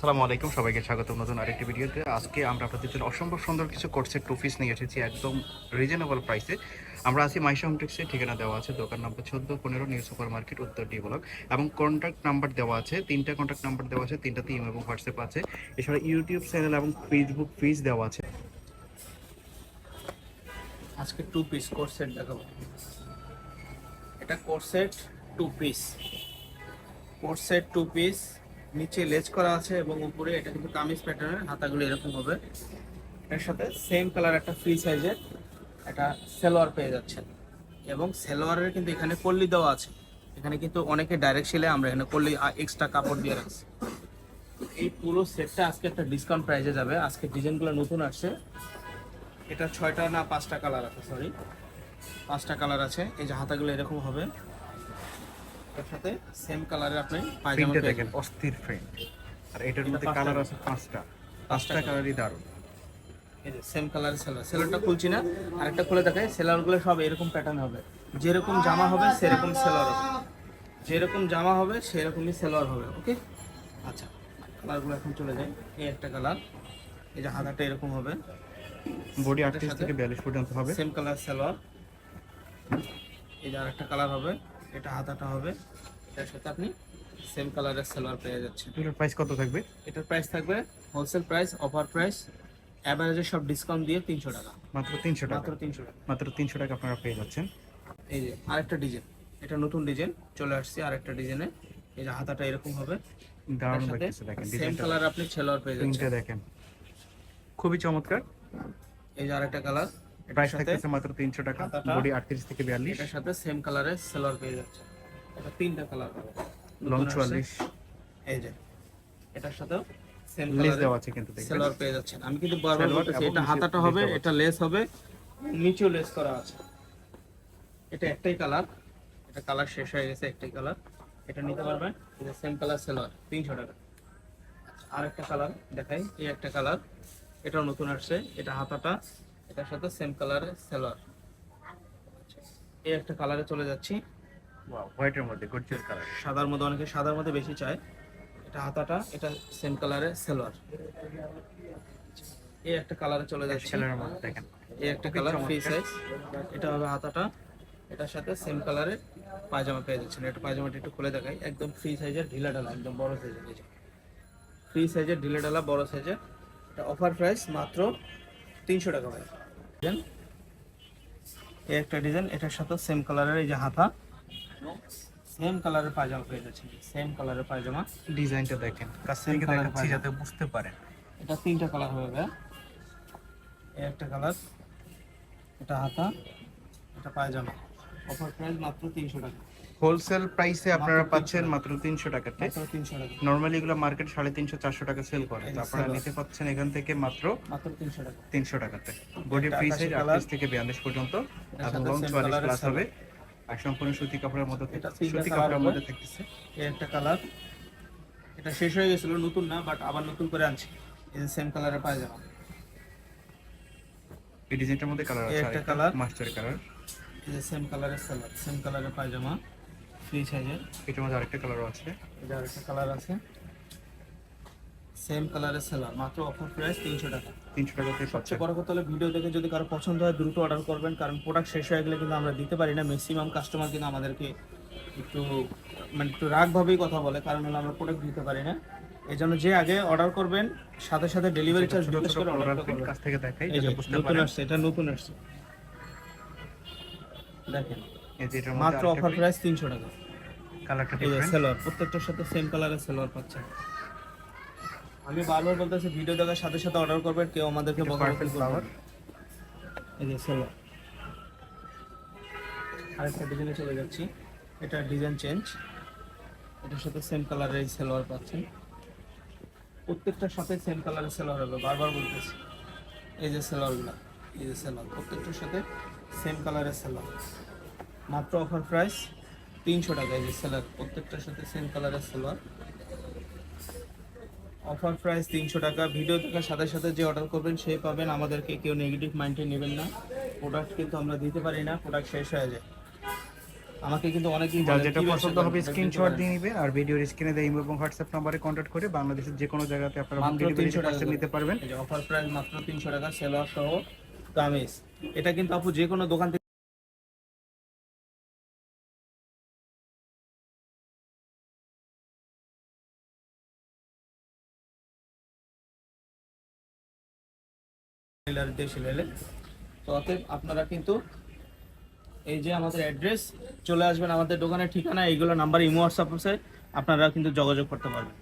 আসসালামু আলাইকুম, সবাইকে স্বাগত নতুন আরেকটি ভিডিওতে। আজকে আমরা আপনাদের জন্য অসম্ভব সুন্দর কিছু কোর্সের টু পিস নিয়ে এসেছি, একদম রিজনেবল প্রাইসে আমরা আছি মাইশা হোমটেক্সের ঠিকানা দেওয়া আছে দোকান নম্বর চোদ্দ পনেরো নিউ সুপার মার্কেট উত্তর ডি ব্লক এবং কন্ট্যাক্ট নাম্বার দেওয়া আছে, তিনটা কন্ট্যাক্ট নাম্বার দেওয়া আছে, তিনটাতে ইমেল এবং হোয়াটসঅ্যাপ আছে। এছাড়া ইউটিউব চ্যানেল এবং ফেসবুক পেজ দেওয়া আছে। আজকে টু পিস কোট সেট দেখাবো। এটা coat set two piece coat set two piece নিচে লেজ করা আছে এবং উপরে এটা কিন্তু কামিজ প্যাটার্নের হাতাগুলো এরকম হবে। এর সাথে সেম কালার একটা ফ্রি সাইজের একটা সেলোয়ার পেয়ে যাচ্ছে এবং সেলোয়ারের কিন্তু এখানে কল্লি দেওয়া আছে। এখানে কিন্তু অনেকে ডাইরেক্ট শিলে আমরা এখানে কল্লি এক্সট্রা কাপড় দিয়ে রাখছি। এই পুরো সেটটা আজকে একটা ডিসকাউন্ট প্রাইসে যাবে। আজকে ডিজাইনগুলো নতুন আসছে। এটা ছয়টা না পাঁচটা কালার আছে সরি পাঁচটা কালার আছে। এই যে হাতাগুলো এরকম হবে। এর সাথে সেম কালারের আপনি পায়জামা দেখেন অস্থির প্রিন্ট আর এটার মধ্যে কালার আছে পাঁচটা। পাঁচটা কালারই দারুণ। এই যে সেম কালারের সেলার সেলারটা খুলছি না আরেকটা খুলে দেখায় সেলারগুলো সব এরকম প্যাটার্ন হবে। যেরকম জামা হবে সেরকম সেলার হবে। যেরকম জামা হবে সেরকমই সেলার হবে ওকে আচ্ছা কালারগুলো এখন চলে যায় এই একটা কালার এই যে হাতাটা এরকম হবে। বডি আটত্রিশ থেকে বিয়াল্লিশ পর্যন্ত হবে। সেম কালার সালোয়ার এই যে আরেকটা কালার হবে। এটা হাতাটা হবে। এটার সাথে আপনি সেম কালারের সালোয়ার পেয়ে যাচ্ছেন। এটার প্রাইস কত থাকবে? এটার প্রাইস থাকবে হোলসেল প্রাইস অফার প্রাইস অ্যাভারেজে সব ডিসকাউন্ট দিয়ে তিনশো টাকা। মাত্র তিনশো টাকা। মাত্র তিনশো টাকা। মাত্র তিনশো টাকা আপনারা পেয়ে যাচ্ছেন। এই যে আরেকটা ডিজাইন। এটা নতুন ডিজাইন চলে আসছে আরেকটা ডিজাইনে। এই যে হাতাটা এরকম হবে। দারুণ দেখেন সেম কালার আপনি ছেলোয়ার পেয়ে যাচ্ছেন। দেখেন। খুবই চমৎকার। এই যে আরেকটা কালার প্রাইস সাথে থাকতেছে মাত্র তিনশো টাকা হাতাটা- বডি আটত্রিশ থেকে বিয়াল্লিশ। এটার সাথে সেম কালারের সেলোয়ার পেয়ে যাচ্ছে। এটা তিনটা কালার লং নতুন আসছে। চুয়াল্লিশ। এই যে এটার সাথে সেম লেস দেওয়া আছে কিন্তু দেখবেন সেলোয়ার পেয়ে যাচ্ছেন। আমি কিন্তু বারবার বলতেছি এটা হাতাটা হবে এটা লেস হবে নিচেও লেস করা আছে। এটা একটাই কালার এটা কালার শেষ হয়ে গেছে একটাই কালার এটা নিতে পারবেন। এটা সেম কালার সেলোয়ার তিনশো টাকা। আর একটা কালার দেখাই এই একটা কালার এটাও নতুন আসছে এটা হাতাটা এটার সাথে সেম কালারের সেলোয়ার এই একটা কালারে চলে যাচ্ছি। হোয়াইটের মধ্যে গর্জিয়াস কালার সাদার মধ্যে অনেকে সাদার মধ্যে বেশি চায়। এটা হাতাটা এটা সেম কালারের সেলোয়ার এই একটা কালারে চলে যাচ্ছে। কালারের মধ্যে দেখেন। এই একটা কালার ফ্রি সাইজ এটা হবে হাতাটা। এটার সাথে সেম কালারের পায়জামা পেয়ে যাচ্ছেন এটা পায়জামাটা একটু খুলে দেখাই। একদম ফ্রি সাইজের ঢিলা ডালা একদম বড় সাইজের ফ্রি সাইজের ঢিলা ডালা বড় সাইজের এটা অফার প্রাইস মাত্র তিনশো টাকা ভাই। এই একটা ডিজাইন এটার সাথে সেম কালারের এই যে হাতা। সেম কালারের পায়জামা পেয়ে যাচ্ছে সেম কালারের পায়জামা। ডিজাইনটা দেখেন। কাছ থেকে দেখাচ্ছি যাতে বুঝতে পারেন। এটা তিনটা কালার হবে ভাই। এই একটা কালার এটা হাতা এটা পায়জামা। অফার প্রাইস মাত্র তিনশো টাকা। হোলসেল প্রাইসে আপনারা পাচ্ছেন মাত্র তিনশো টাকাতে নর্মালি এগুলো মার্কেট সাড়ে তিনশো চারশো টাকা সেল করে। আপনারা নিতে পাচ্ছেন এখান থেকে মাত্র তিনশো টাকা। টাকাতে। Body free size. আটত্রিশ থেকে বিয়াল্লিশ পর্যন্ত। এবং লং চুয়াল্লিশ প্লাস হবে। আর সম্পূর্ণ সুতি কাপড়ের মধ্যে সুতি কাপড়ের মধ্যে থাকতেছে একটা কালার এটা শেষ হয়ে গেছিল নতুন না বাট আবার নতুন করে আনছি। এই যে সেম কালারের পায়জামা। এই ডিজাইনটার মধ্যে কালার আছে একটা colour। মাস্টার কালার এই যে সেম কালারের সালোয়ার সেম কালারের পায়জামা। ফ্রি সাইজের। এটার মধ্যে আরেকটা কালারও আছে। এটা আরেকটা কালার আছে। সেম কালারের সালোয়ার মাত্র অফার প্রাইস তিনশো টাকা। তিনশো টাকাতে সবচেয়ে বড় কথা হলো ভিডিও দেখে যদি কারও পছন্দ হয় দ্রুত অর্ডার করবেন কারণ প্রোডাক্ট শেষ হয়ে গেলে কিন্তু আমরা দিতে পারি না। ম্যাক্সিমাম কাস্টমার কিন্তু আমাদেরকে একটু মানে একটু রাগভাবেই কথা বলে কারণ হলো আমরা প্রোডাক্ট দিতে পারি না। এই জন্য যে আগে অর্ডার করবেন সাথে সাথে ডেলিভারি চার্জ করে অর্ডার করবেন। কাছ থেকে দেখাই নতুন আসছে এটা নতুন আসছে। দেখেন। মাত্র অফার প্রাইস তিনশো টাকা। কালারটা সেলোয়ার প্রত্যেকটার সাথে সেম কালারের সেলোয়ার পাচ্ছেন। আমি বারবার বলতেছি ভিডিও দেখার সাথে সাথে অর্ডার করবেন কেউ আমাদেরকে বকাবকি ফ্লাওয়ার করবেন এই যে সেলোয়ার। আরেকটা ডিজাইনে চলে যাচ্ছি। এটা ডিজাইন চেঞ্জ এটার সাথে সেম কালারের এই সেলোয়ার পাচ্ছেন। প্রত্যেকটার সাথে সেম কালারের সেলোয়ার হবে বারবার বলতেছি। এই যে সেলোয়ারগুলো এই যে সেলোয়ার প্রত্যেকটার সাথে সেম কালারের সেলোয়ার। মাত্র অফার প্রাইস তিনশো টাকা। এই সেলার প্রত্যেকটার সাথে সেম কালারের সেলার অফার প্রাইস তিনশো টাকা। ভিডিও দেখার সাথে সাথে যে অর্ডার করবেন সে পাবেন। আমাদেরকে কেউ নেগেটিভ মাইন্ডে নেবেন না। প্রোডাক্ট কিন্তু আমরা দিতে পারি না। প্রোডাক্ট শেষ হয়ে যায়। আমাকে কিন্তু অনেকেই যার যেটা পছন্দ হবে স্ক্রিনশট দিয়ে নেবেন আর ভিডিওর স্ক্রিনে দেয় ইমো এবং হোয়াটসঅ্যাপ নম্বরে কন্টাক্ট করে বাংলাদেশের যে কোনো জায়গাতে আপনারা মাত্র তিনশো টাকা নিতে পারবেন। অফার প্রাইস মাত্র তিনশো টাকা সেলোয়ার সহ কামিজ এটা কিন্তু আপু যে কোনো দোকান থেকে টেলার দেশ এলেন। তো অতএব আপনারা কিন্তু এই যে আমাদের অ্যাড্রেস চলে আসবেন আমাদের দোকানের ঠিকানা এইগুলো নাম্বার ইমো হোয়াটসঅ্যাপ আছে, আপনারা কিন্তু যোগাযোগ করতে পারবেন।